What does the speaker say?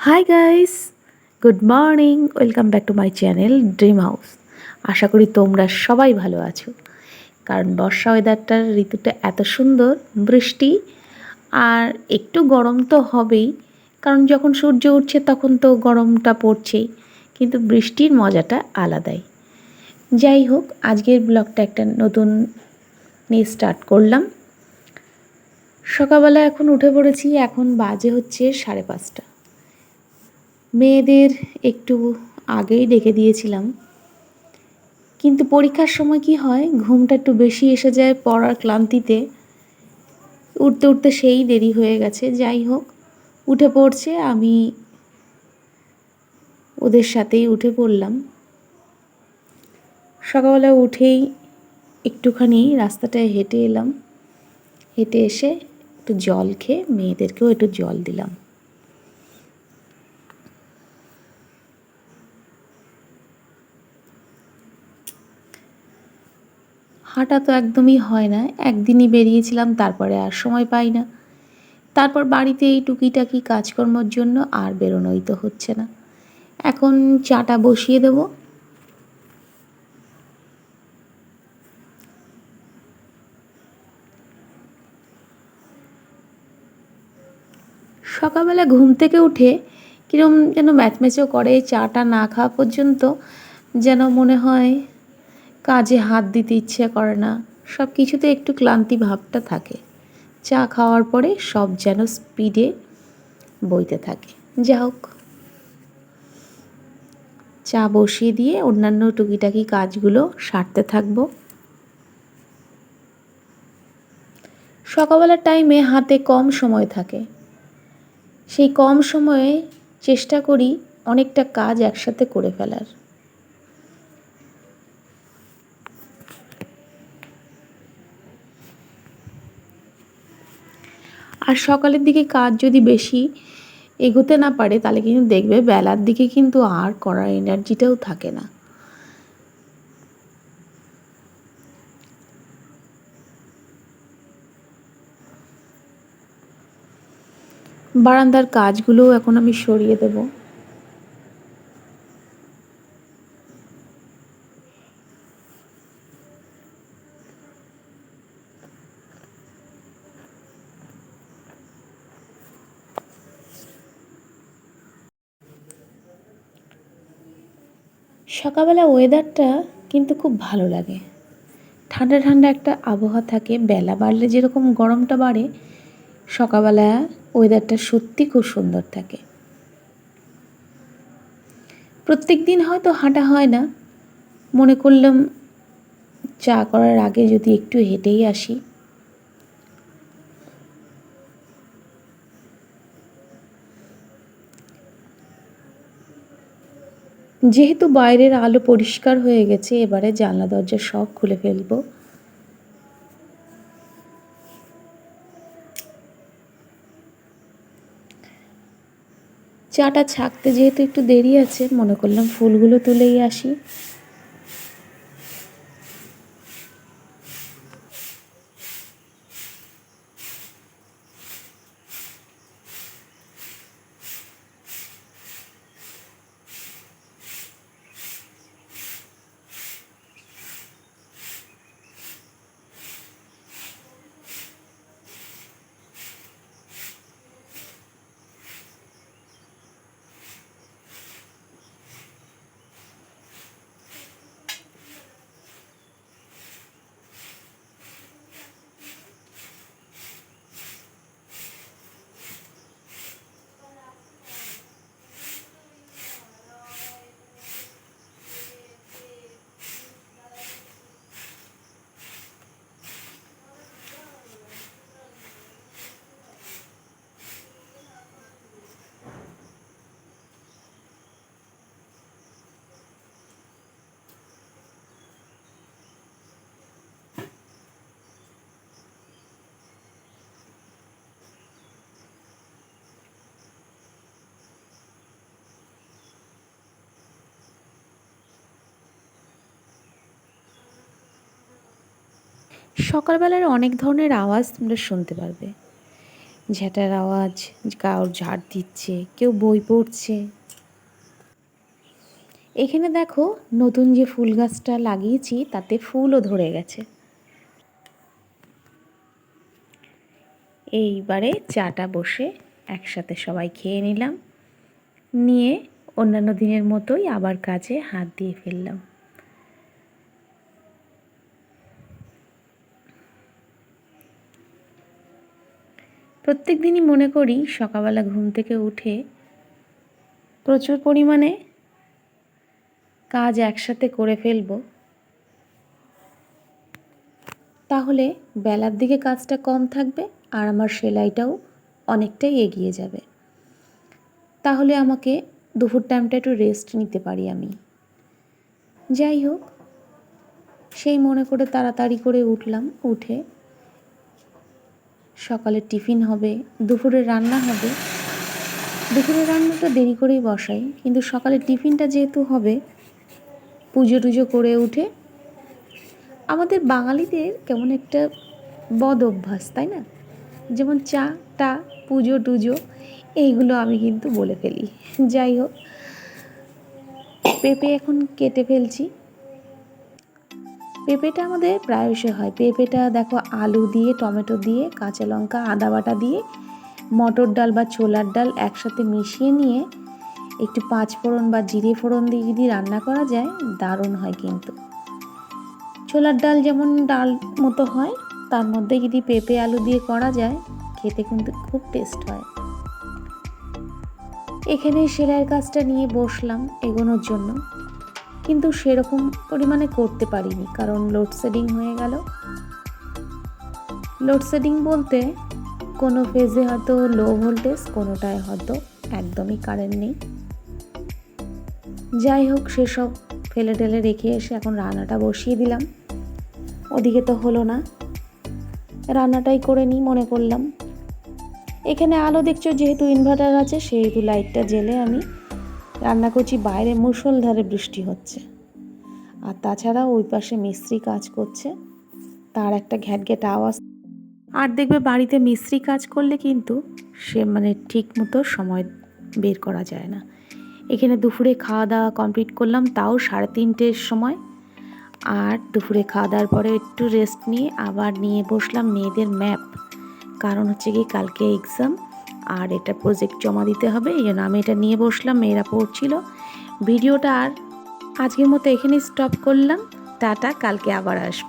Hi guys good morning welcome back to my channel dream house আশা করি তোমরা সবাই ভালো আছো। কারণ বর্ষা ওয়েদারটার ঋতুটা এত সুন্দর, বৃষ্টি, আর একটু গরম তো হবেই। কারণ যখন সূর্য উঠছে তখন তো গরমটা পড়ছেই, কিন্তু বৃষ্টির মজাটা আলাদাই। যাই হোক, আজকের ব্লগটা একটা নতুন নিয়ে স্টার্ট করলাম। সকালবেলা এখন উঠে পড়েছি, এখন বাজে হচ্ছে সাড়ে পাঁচটা। মেয়েদের একটু আগেই ডেকে দিয়েছিলাম। কিন্তু পরীক্ষার সময় কি হয়, ঘুমটা একটু বেশি এসে যায় পড়ার ক্লান্তিতে। উঠতে উঠতে সেই দেরি হয়ে গেছে। যাই হোক, উঠে পড়ছে, আমি ওদের সাথেই উঠে পড়লাম। সকালবেলা উঠেই একটুখানি রাস্তাটায় হেঁটে এলাম। হেঁটে এসে একটু জল খেয়ে মেয়েদেরকেও একটু জল দিলাম। হাঁটা তো একদমই হয় না। একদিনই বেরিয়েছিলাম, তারপরে আর সময় পাই না। তারপর বাড়িতে এই টুকিটাকি কাজকর্মর জন্য আর বেরোনোই তো হচ্ছে না। এখন চাটা বসিয়ে দেবো। সকালবেলা ঘুম থেকে উঠে কীরকম যেন ম্যাচম্যাচও করে, চাটা না খাওয়া পর্যন্ত যেন মনে হয় কাজে হাত দিতে ইচ্ছে করে না। সব কিছুতে একটু ক্লান্তি ভাবটা থাকে। চা খাওয়ার পরে সব যেন স্পিডে বইতে থাকে। যা হোক। চা বসিয়ে দিয়ে অন্যান্য টুকিটাকি কাজগুলো সারতে থাকব। সকালবেলার টাইমে হাতে কম সময় থাকে। সেই কম সময়ে চেষ্টা করি অনেকটা কাজ একসাথে করে ফেলার। আর সকালের দিকে কাজ যদি বেশি এগোতে না পারে, তাহলে কিন্তু দেখবে বেলার দিকে কিন্তু আর করার এনার্জিটাও থাকে না। বারান্দার কাজগুলোও এখন আমি সরিয়ে দেবো। সকালবেলা ওয়েদারটা কিন্তু খুব ভালো লাগে। ঠান্ডা ঠান্ডা একটা আবহাওয়া থাকে, বেলা বাড়লে যেরকম গরমটা বাড়ে, সকালবেলা ওয়েদারটা সত্যি খুব সুন্দর থাকে। প্রত্যেক দিন হয়তো হাঁটা হয় না। মনে করলাম চা করার আগে যদি একটু হেঁটেই আসি। যেহেতু বাইরের আলো পরিষ্কার হয়ে গেছে, এবারে জানলা দরজা সব খুলে ফেলব। চাটা ছাকতে যেহেতু একটু দেরি আছে, মনে করলাম ফুলগুলো তুলেই আসি। সকালবেলার অনেক ধরনের আওয়াজ তোমরা শুনতে পারবে। ঝ্যাটার আওয়াজ কারোর ঝাড় দিচ্ছে, কেউ বই পড়ছে। এখানে দেখো, নতুন যে ফুল গাছটা লাগিয়েছি, তাতে ফুলও ধরে গেছে। এইবারে চাটা বসে একসাথে সবাই খেয়ে নিলাম। নিয়ে অন্যান্য দিনের মতোই আবার কাজে হাত দিয়ে ফেললাম। প্রত্যেক দিনই মনে করি সকালবেলা ঘুম থেকে উঠে প্রচুর পরিমাণে কাজ একসাথে করে ফেলব। তাহলে বেলার দিকে কাজটা কম থাকবে আর আমার সেলাইটাও অনেকটাই এগিয়ে যাবে। তাহলে আমাকে দুপুর টাইমটা একটু রেস্ট নিতে পারি আমি। যাই হোক, সেই মনে করে তাড়াতাড়ি করে উঠলাম, উঠে সকালে টিফিন হবে, দুপুরে রান্না হবে। দুপুরে রান্নাটা দেরি করেই বসাই, কিন্তু সকালে টিফিনটা যেহেতু হবে, পুজো টুজো করে উঠে আমাদের বাঙালিদের কেমন একটা বদ অভ্যাস, তাই না? যেমন চা, টা, পুজো টুজো, এইগুলো আমি কিন্তু বলে ফেলি। যাই হোক, পেঁপে এখন কেটে ফেলছি। পেঁপেটা আমাদের প্রায়শই হয়। পেঁপেটা দেখো আলু দিয়ে, টমেটো দিয়ে, কাঁচা লঙ্কা, আদা বাটা দিয়ে, মটর ডাল বা ছোলার ডাল একসাথে মিশিয়ে নিয়ে একটু পাঁচ ফোড়ন বা জিরে ফোড়ন দিয়ে যদি রান্না করা যায়, দারুণ হয় কিন্তু। ছোলার ডাল যেমন ডাল মতো হয়, তার মধ্যে যদি পেঁপে আলু দিয়ে করা যায়, খেতে কিন্তু খুব টেস্ট হয়। এখানে সেলাইয়ের কাজটা নিয়ে বসলাম এগোনোর জন্য। কিন্তু সেরকম পরিমাণে করতে পারিনি, কারণ লোডশেডিং হয়ে গেল। লোডশেডিং বলতে কোনো ফেজে হয়তো লো ভোল্টেজ কোনোটায় হয়তো একদমই কারেন্ট নেই। যাই হোক, সেসব ফেলে টেলে রেখে এসে এখন রান্নাটা বসিয়ে দিলাম। ওদিকে তো হলো না। রান্নাটাই করে নিই, মনে করলাম। এখানে আলো দেখছ, যেহেতু ইনভার্টার আছে, সেহেতু লাইটটা জেলে আমি রান্না করছি, বাইরে মুষলধারে বৃষ্টি হচ্ছে। আর তাছাড়া ওই পাশে মিস্ত্রি কাজ করছে। তার একটা ঘ্যাট ঘ্যাট আওয়াজ। আর দেখবে বাড়িতে মিস্ত্রি কাজ করলে কিন্তু সে মানে ঠিক মতো সময় বের করা যায় না। এখানে দুপুরে খাওয়া দাওয়া কমপ্লিট করলাম, তাও সাড়ে তিনটের সময়। আর দুপুরে খাওয়া দাওয়ার পরে একটু রেস্ট নিয়ে আবার নিয়ে বসলাম মেয়েদের ম্যাপ। কারণ হচ্ছে কি, কালকে এক্সাম আর এটা প্রজেক্ট জমা দিতে হবে, এই জন্য আমি এটা নিয়ে বসলাম, মেয়েরা পড়ছিল। ভিডিওটা আর আজকের মতো এখানেই স্টপ করলাম। টাটা, কালকে আবার আসব।